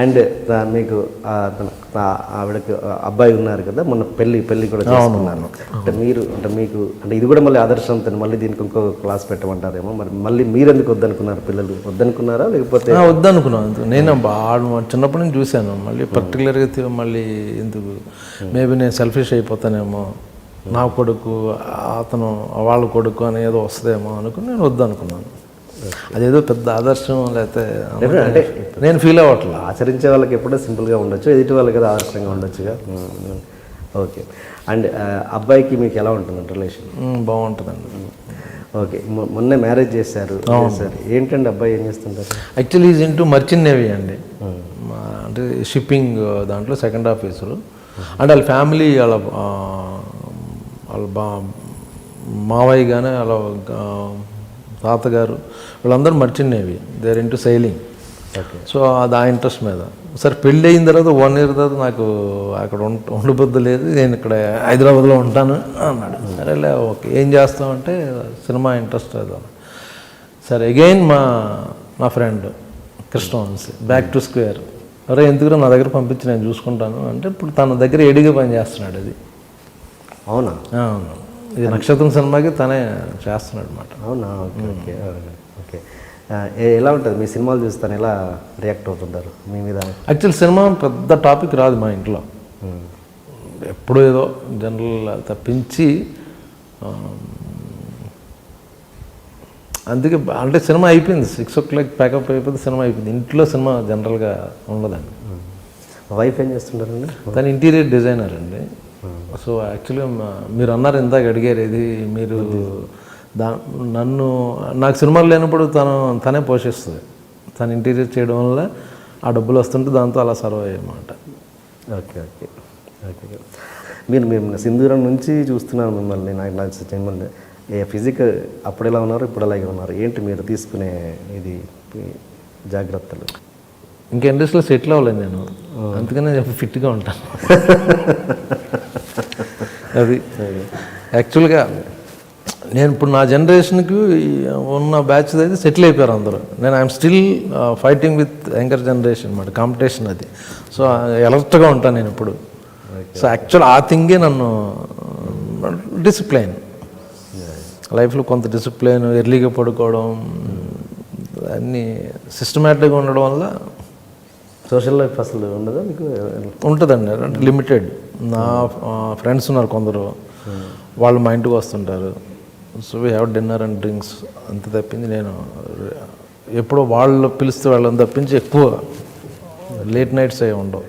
And మీకు ఆవిడకి అబ్బాయి ఉన్నారు కదా మొన్న పెళ్ళి పెళ్ళి కూడా చేసుకున్నాను అంటే మీరు అంటే మీకు అంటే ఇది కూడా మళ్ళీ ఆదర్శంతో మళ్ళీ దీనికి ఇంకో క్లాస్ పెట్టమంటారేమో. మరి మళ్ళీ మీరు ఎందుకు వద్దనుకున్నారు పిల్లలు? వద్దనుకున్నారా లేకపోతే? వద్దనుకున్నాను నేను చిన్నప్పటి నుంచి చూశాను. మళ్ళీ పర్టికులర్గా మళ్ళీ ఎందుకు? మేబీ నేను సెల్ఫిష్ అయిపోతానేమో. నా కొడుకు అతను వాళ్ళ కొడుకు అని ఏదో వస్తుందేమో అనుకుని నేను వద్దనుకున్నాను. అదేదో పెద్ద ఆదర్శం లేకపోతే అంటే నేను ఫీల్ అవ్వట్లేదు. ఆచరించే వాళ్ళకి ఎప్పుడో సింపుల్గా ఉండొచ్చు ఎదుటి వాళ్ళకి కదా ఆదర్శంగా ఉండొచ్చుగా. ఓకే అండ్ అబ్బాయికి మీకు ఎలా ఉంటుంది రిలేషన్ బాగుంటుందండి. ఓకే మొన్నే మ్యారేజ్ చేశారు ఏంటండి అబ్బాయి ఏం చేస్తుంటారు? Actually is into merchant navy అండి. మా- అంటే షిప్పింగ్ దాంట్లో సెకండ్ ఆఫీసరు అంటే వాళ్ళ ఫ్యామిలీ వాళ్ళ ఆ, వాళ్ళ బా మావయ్య కానీ వాళ్ళ తాతగారు వీళ్ళందరూ merchant navy. There into sailing so అది ఆ ఇంట్రెస్ట్ మీద. సరే పెళ్ళి అయిన తర్వాత వన్ ఇయర్ తర్వాత నాకు అక్కడ ఉండ ఉండబుద్ధి లేదు. నేను ఇక్కడ హైదరాబాద్లో ఉంటాను అన్నాడు. సరేలే ఓకే. ఏం చేస్తామంటే సినిమా ఇంట్రెస్ట్ అది సరే అగైన్ మా మా friend Krishna Vamsi back to square అరే ఎందుకు నా దగ్గర పంపించి నేను చూసుకుంటాను? అంటే ఇప్పుడు తన దగ్గర ఎడిగా పని చేస్తున్నాడు అది. అవునా? అవును. ఇది నక్షత్రం సినిమాకి తనే చేస్తున్నాడు అనమాట అవునా? Okay okay okay. ఎలా ఉంటుంది? మీ సినిమాలు చూస్తాను ఎలా రియాక్ట్ అవుతుంటారు? మీ మీద? యాక్చువల్ సినిమా పెద్ద టాపిక్ రాదు మా ఇంట్లో. ఎప్పుడో ఏదో జనరల్ తప్పించి అందుకే అంటే సినిమా అయిపోయింది. సిక్స్ ఓ క్లాక్ ప్యాకప్ అయిపోతే సినిమా అయిపోయింది. ఇంట్లో సినిమా జనరల్గా ఉండదండి. వైఫ్ ఏం చేస్తుంటారండి? తను ఇంటీరియర్ డిజైనర్ అండి. సో యాక్చువల్గా మీరు అన్నారు ఇందాక అడిగారు ఇది మీరు దా నన్ను నాకు సినిమాలు లేనప్పుడు తను తనే పోషిస్తుంది. తను ఇంటీరియర్ చేయడం వల్ల ఆ డబ్బులు వస్తుంటే దాంతో అలా సర్వ్ అయ్యమాట. Okay okay. ఓకే మీరు మీరు సింధూరం నుంచి చూస్తున్నాను మిమ్మల్ని నాకు నచ్చిన మిమ్మల్ని ఏ ఫిజిక్ అప్పుడు ఎలా ఉన్నారు ఇప్పుడు అలాగే ఉన్నారు? ఏంటి మీరు తీసుకునే ఇది జాగ్రత్తలు? ఇంకా ఇండస్ట్రీలో సెటిల్ అవ్వలేదు నేను. అందుకనే ఫిట్గా ఉంటాను. అది. యాక్చువల్గా నేను ఇప్పుడు నా జనరేషన్కి ఉన్న బ్యాచ్ అయితే సెటిల్ అయిపోయారు అందరూ. నేను I'm still fighting with younger generation అనమాట కాంపిటీషన్ అది. సో ఎలర్ట్గా ఉంటాను నేను ఇప్పుడు. సో యాక్చువల్ ఆ థింగే నన్ను డిసిప్లైన్ లైఫ్లో కొంత డిసిప్లైన్ ఎర్లీగా పడుకోవడం అన్నీ సిస్టమేటిక్గా ఉండడం వల్ల సోషల్ లైఫ్ అసలు ఉండదా మీకు? ఉంటుందండి లిమిటెడ్ నా ఫ్రెండ్స్ ఉన్నారు కొందరు. వాళ్ళు మా ఇంటికి వస్తుంటారు. So we have dinner and drinks అంత తప్పింది నేను. ఎప్పుడో వాళ్ళు పిలిస్తే వాళ్ళని తప్పించి ఎక్కువ లేట్ నైట్స్ అవి ఉండవు.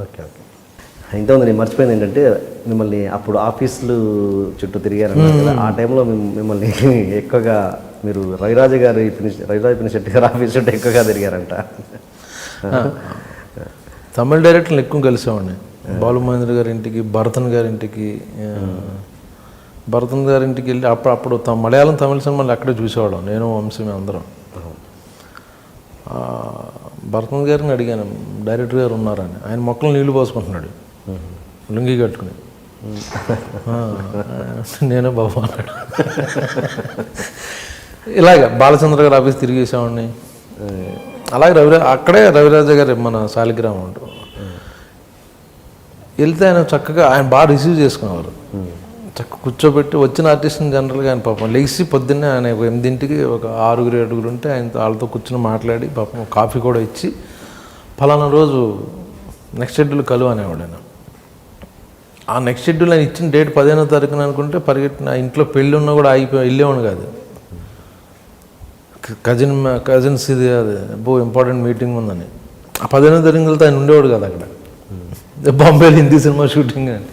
Okay okay. ఇంతకుముందు నేను మర్చిపోయింది ఏంటంటే మిమ్మల్ని అప్పుడు ఆఫీసులు చుట్టూ తిరిగారన్నారు కదా. ఆ టైంలో మిమ్- మిమ్మల్ని ఎక్కువగా మీరు రవిరాజు గారి రవిరాజు పినిశెట్టి గారి ఆఫీస్ చుట్టూ ఎక్కువగా తిరిగారంట. తమిళ డైరెక్టర్లు ఎక్కువ కలిసేవాడిని. బాలు మహేంద్ర గారి ఇంటికి భరతన్ గారి ఇంటికి భరతన్ గారి ఇంటికి వెళ్ళి అప్పుడు అప్పుడు మలయాళం తమిళ సినిమాలు అక్కడే చూసేవాళ్ళం నేను వంశమే అందరం భరతన్ గారిని అడిగాను డైరెక్టర్ గారు ఉన్నారని. ఆయన మొక్కలు నీళ్ళు పోసుకుంటున్నాడు. లుంగి కట్టుకుని. నేనే బాబు అన్నాడు ఇలాగ బాలచంద్ర గారు ఆఫీస్ తిరిగేసేవాడిని అలాగే రవిరా అక్కడే రవిరాజ గారు మన శాలిగ్రామం ఉంటాం వెళ్తే ఆయన చక్కగా ఆయన బాగా రిసీవ్ చేసుకునేవారు. చక్క కూర్చోబెట్టి వచ్చిన ఆర్టిస్ట్ని జనరల్గా ఆయన పాపం లేచి పొద్దున్నే ఆయన ఒక ఎనిమిదింటికి ఒక ఆరుగురు ఏడుగురు ఉంటే ఆయన వాళ్ళతో కూర్చుని మాట్లాడి పాపం కాఫీ కూడా ఇచ్చి ఫలానా రోజు నెక్స్ట్ షెడ్యూల్ కలువ అనేవాడు ఆయన. ఆ నెక్స్ట్ షెడ్యూల్ ఆయన ఇచ్చిన డేట్ పదిహేనో తారీఖున అనుకుంటే పరిగెట్టిన ఇంట్లో పెళ్ళి ఉన్నా కూడా ఆగిపోయి వెళ్ళేవాడు కాదు. కజిన్ కజిన్స్ ఇది అది బో ఇంపార్టెంట్ మీటింగ్ ఉందని. ఆ పదిహేనో తారీఖులతో వెళ్తే ఆయన ఉండేవాడు కాదు అక్కడ. బాంబేలో హిందీ సినిమా షూటింగ్ అని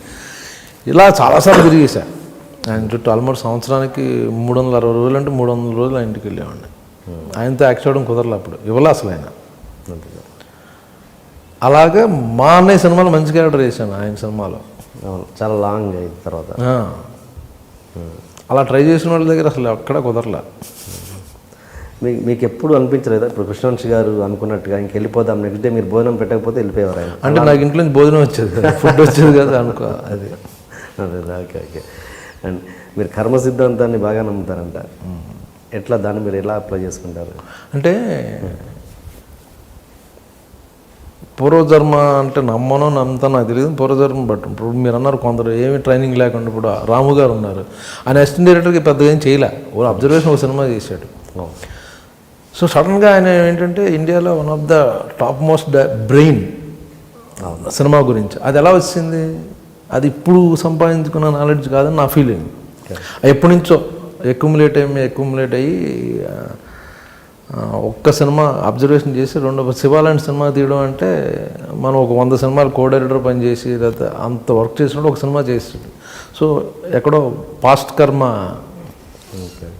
ఇలా చాలాసార్లు తిరిగేసా. ఆయన చుట్టూ ఆల్మోస్ట్ సంవత్సరానికి మూడు వందల అరవై రోజులు అంటే మూడు వందల రోజులు ఆయన ఇంటికి వెళ్ళేవాడిని. ఆయనతో యాక్ట్ చేయడం కుదరలే అప్పుడు. ఇవ్వలే అసలు ఆయన. అలాగే మా అన్నయ్య సినిమాలో మంచి క్యారెక్టర్ చేశాను ఆయన సినిమాలో. చాలా లాంగ్ అయిన తర్వాత. అలా ట్రై చేసిన వాళ్ళ దగ్గర అసలు ఎక్కడ కుదరలే. మీకు మీకు ఎప్పుడు అనిపించలేదా? ఇప్పుడు కృష్ణవంశి గారు అనుకున్నట్టుగా ఇంక వెళ్ళిపోదాం నెక్స్ట్ డే మీరు భోజనం పెట్టకపోతే వెళ్ళిపోయేవారు? ఆయన అంటే నాకు ఇంట్లో నుంచి భోజనం వచ్చేది కదా ఫుడ్ వచ్చేది కదా అనుకో అది. అదే ఓకే ఓకే. అండ్ మీరు కర్మ సిద్ధాంతాన్ని బాగా నమ్ముతారంట. ఎట్లా దాన్ని మీరు ఎలా అప్లై చేసుకుంటారు? అంటే పూర్వజన్మ అంటే నమ్మనో నమ్ముతానో నాకు తెలియదు పూర్వజన్మ బట్ ఇప్పుడు మీరు అన్నారు కొందరు ఏమి ట్రైనింగ్ లేకుండా ఇప్పుడు రాము గారు ఉన్నారు. ఆయన అసిస్టెంట్ డైరెక్టర్కి పెద్దగా ఏం చేయలే. ఓ అబ్జర్వేషన్ ఒక సినిమా చేశాడు సో సడన్గా ఆయన ఏంటంటే ఇండియాలో one of the top most brain cinema గురించి. అది ఎలా వచ్చింది? అది ఇప్పుడు సంపాదించుకున్న నాలెడ్జ్ కాదని నా ఫీలింగ్. ఎప్పటి నుంచో ఎక్యుములేట్ అయ్యి ఎక్యుములేట్ అయ్యి ఒక్క సినిమా అబ్జర్వేషన్ చేసి రెండో శివాలాంటి సినిమా తీయడం అంటే మనం ఒక వంద సినిమాలు కో డైరెక్టర్ పనిచేసి లేకపోతే అంత వర్క్ చేసినప్పుడు ఒక సినిమా చేస్తుంది సో ఎక్కడో పాస్ట్ కర్మ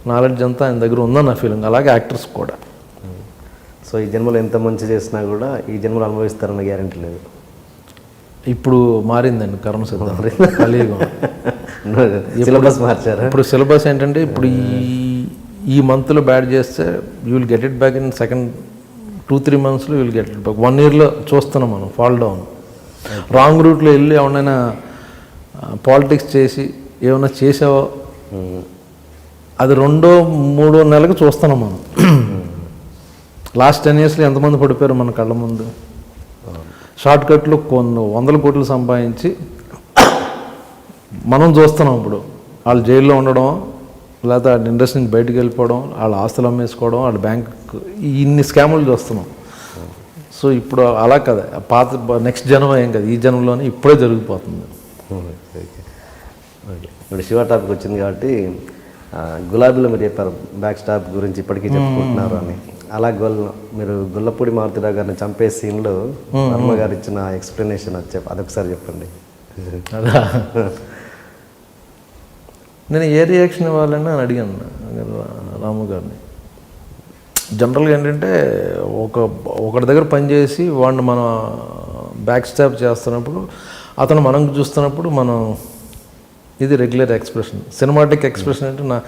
నాలెడ్జ్ అంతా ఆయన దగ్గర ఉందని నా ఫీలింగ్ అలాగే యాక్టర్స్ కూడా. సో ఈ జన్మలో ఎంత మంచి చేసినా కూడా ఈ జన్మలో అనుభవిస్తారన్న గ్యారంటీ లేదు. ఇప్పుడు మారిందండి కర్మ సిద్ధం. కలియుగం. సిలబస్ మార్చారా? ఇప్పుడు సిలబస్ ఏంటంటే ఇప్పుడు ఈ ఈ మంత్లో బ్యాడ్ చేస్తే you will get it back in second two three మంత్స్లో will get it back one ఇయర్లో చూస్తున్నాం మనం ఫాల్ డౌన్ రాంగ్ రూట్లో వెళ్ళి ఏమన్నా పాలిటిక్స్ చేసి ఏమైనా చేసావో? అది రెండో మూడో నెలలకు చూస్తున్నాం మనం. లాస్ట్ టెన్ ఇయర్స్లో ఎంతమంది పడిపోయారు మన కళ్ళ ముందు? షార్ట్ కట్లు కొన్ని వందల కోట్లు సంపాదించి మనం చూస్తున్నాం ఇప్పుడు. వాళ్ళు జైల్లో ఉండడం లేకపోతే వాళ్ళ ఇండస్ట్రీ నుంచి బయటకు వెళ్ళిపోవడం వాళ్ళ ఆస్తులు అమ్మేసుకోవడం వాళ్ళ బ్యాంక్ ఇన్ని స్కాములు చూస్తున్నాం. సో ఇప్పుడు అలా కదా. పాత నెక్స్ట్ జనం ఏం కదా. ఈ జనంలోనే ఇప్పుడే జరిగిపోతుంది. ఇప్పుడు శివ టాపిక్ వచ్చింది కాబట్టి గులాబీలో మీరు చెప్పారు బ్యాక్ స్టాప్ గురించి ఇప్పటికీ చెప్పుకుంటున్నారు అని. అలా గొల్ల మీరు గుల్లపూడి మారుతిరావు గారిని చంపే సీన్లో వర్మ గారు ఇచ్చిన ఎక్స్ప్లెనేషన్ అది చెప్ప అదొకసారి చెప్పండి. అదా? నేను ఏ రియాక్షన్ ఇవ్వాలని అని అడిగాను రాము గారిని. జనరల్గా ఏంటంటే ఒక ఒకటి దగ్గర పనిచేసి వాడిని మనం బ్యాక్ స్టాప్ చేస్తున్నప్పుడు అతను మనం చూస్తున్నప్పుడు మనం ఇది రెగ్యులర్ ఎక్స్ప్రెషన్ సినిమాటిక్ ఎక్స్ప్రెషన్ అంటే నా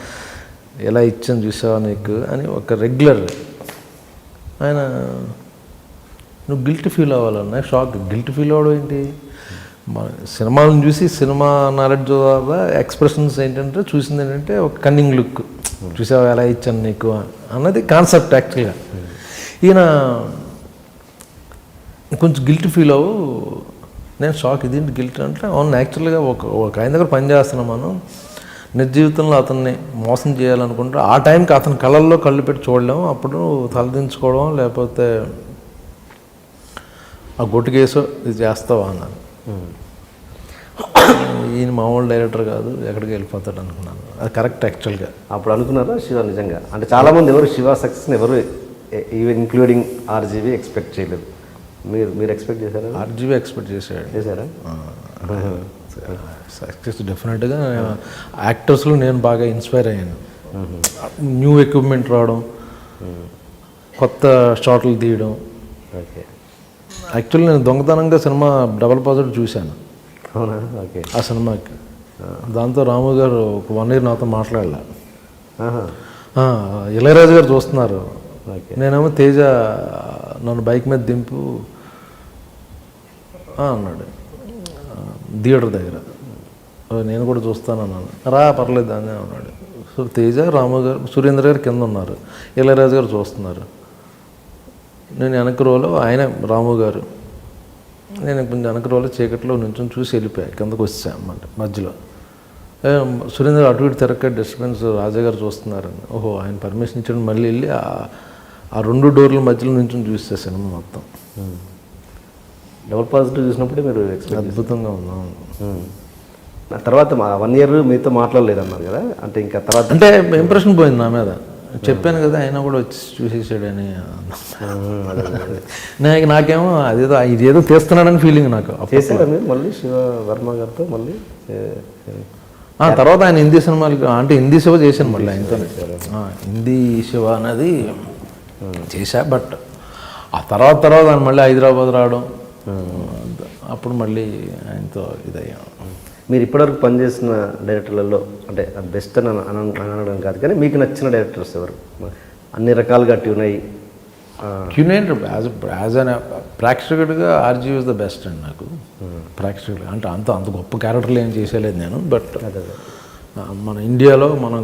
ఎలా ఇచ్చాను చూసావా నీకు అని ఒక రెగ్యులర్ ఆయన నువ్వు గిల్ట్ ఫీల్ అవ్వాలన్నా షాక్ గిల్ట్ ఫీల్ అవ్వడం ఏంటి? సినిమాలను చూసి సినిమా నాలెడ్జ్ ద్వారా ఎక్స్ప్రెషన్స్ ఏంటంటే చూసింది ఏంటంటే ఒక కన్నింగ్ లుక్ చూసావా ఎలా ఇచ్చాను నీకు? అన్నది కాన్సెప్ట్ యాక్చువల్గా ఈయన కొంచెం గిల్ట్ ఫీల్ అవ్వు. నేను షాక్ ఇదేంటి గిల్ట్ అంటే అవును యాక్చువల్గా ఒక ఒక ఆయన దగ్గర పని చేస్తున్నాం మనం. నిజ జీవితంలో అతన్ని మోసం చేయాలనుకుంటే ఆ టైంకి అతని కళ్ళల్లో కళ్ళు పెట్టి చూడలేము. అప్పుడు తలదించుకోవడం లేకపోతే ఆ గొట్టుకేసో ఇది చేస్తావా అన్నాను. ఈయన మామూలు డైరెక్టర్ కాదు ఎక్కడికి వెళ్ళిపోతాడు అనుకున్నాను. అది కరెక్ట్ యాక్చువల్గా అప్పుడు అనుకున్నారా శివ నిజంగా? అంటే చాలామంది ఎవరు శివ సక్సెస్ని ఎవరు ఈవెన్ ఇంక్లూడింగ్ ఆర్జీవి ఎక్స్పెక్ట్ చేయలేదు. మీరు మీరు ఎక్స్పెక్ట్ చేశారా? ఆర్జీవీ ఎక్స్పెక్ట్ చేశాడు. చేశారా? సక్సెస్ డెఫినెట్గా యాక్టర్స్లో నేను బాగా ఇన్స్పైర్ అయ్యాను. న్యూ ఎక్విప్మెంట్ రావడం కొత్త షాట్లు తీయడం. ఓకే. యాక్చువల్లీ నేను దొంగతనంగా సినిమా డబల్ పాజిటివ్ చూశాను. అవునా? ఓకే. ఆ సినిమాకి. దాంతో రాము గారు ఒక వన్ ఇయర్ నాతో మాట్లాడలే. ఇళయరాజు గారు చూస్తున్నారు. ఓకే. నేనేమో తేజ నన్ను బైక్ మీద దింపు. అన్నాడు. థియేటర్ దగ్గర. నేను కూడా చూస్తాను అన్నాను రా పర్లేదు అని అన్నాడు. సో తేజ రాము గారు సురేంద్ర గారు కింద ఉన్నారు. ఇళయరాజు గారు చూస్తున్నారు. నేను వెనక రోలో ఆయన రాము గారు. నేను కొంచెం వెనక రోలో చీకట్లో నుంచి చూసి వెళ్ళిపోయా. కిందకు వచ్చా అన్నమాట మధ్యలో. సురేంద్ర అటు ఇటు తిరక్క డిస్టర్బెన్స్ రాజా గారు చూస్తున్నారని. ఓహో ఆయన పర్మిషన్ ఇచ్చాడు. మళ్ళీ వెళ్ళి ఆ- రెండు డోర్ల మధ్యలో నుంచి చూస్తే సినిమా మొత్తం. డబుల్ పాజిటివ్ చూసినప్పుడే మీరు అద్భుతంగా ఆ తర్వాత వన్ ఇయర్ మీతో మాట్లాడలేదు అన్నారు కదా? అంటే ఇంకా తర్వాత అంటే ఇంప్రెషన్ పోయింది నా మీద. చెప్పాను కదా ఆయన కూడా వచ్చి చూసేసాడని. నాకు నాకేమో అదేదో ఇదేదో తీస్తున్నాడని ఫీలింగ్ నాకు. చేశారా మళ్ళీ శివ వర్మ గారితో మళ్ళీ? తర్వాత ఆయన హిందీ సినిమాలు అంటే హిందీ శివ చేశాను మళ్ళీ ఆయనతో హిందీ శివ అనేది చేశా. బట్ ఆ తర్వాత తర్వాత ఆయన మళ్ళీ హైదరాబాద్ రావడం అప్పుడు మళ్ళీ ఆయనతో ఇదయ్యాం. మీరు ఇప్పటివరకు పనిచేసిన డైరెక్టర్లలో అంటే బెస్ట్ అని అన- అన- అనడం కాదు కానీ మీకు నచ్చిన డైరెక్టర్స్ ఎవరు? అన్ని రకాలుగా ట్యూన్ అయ్యి క్యూనేట్ యాజ్ యాజ్ అన్ ప్రేక్షకుడిగా ఆర్జీ ఇస్ ద బెస్ట్ అండి నాకు. ప్రేక్షకుడు అంటే అంత అంత గొప్ప క్యారెక్టర్లు ఏం చేసేలేదు నేను బట్ మన ఇండియాలో మనం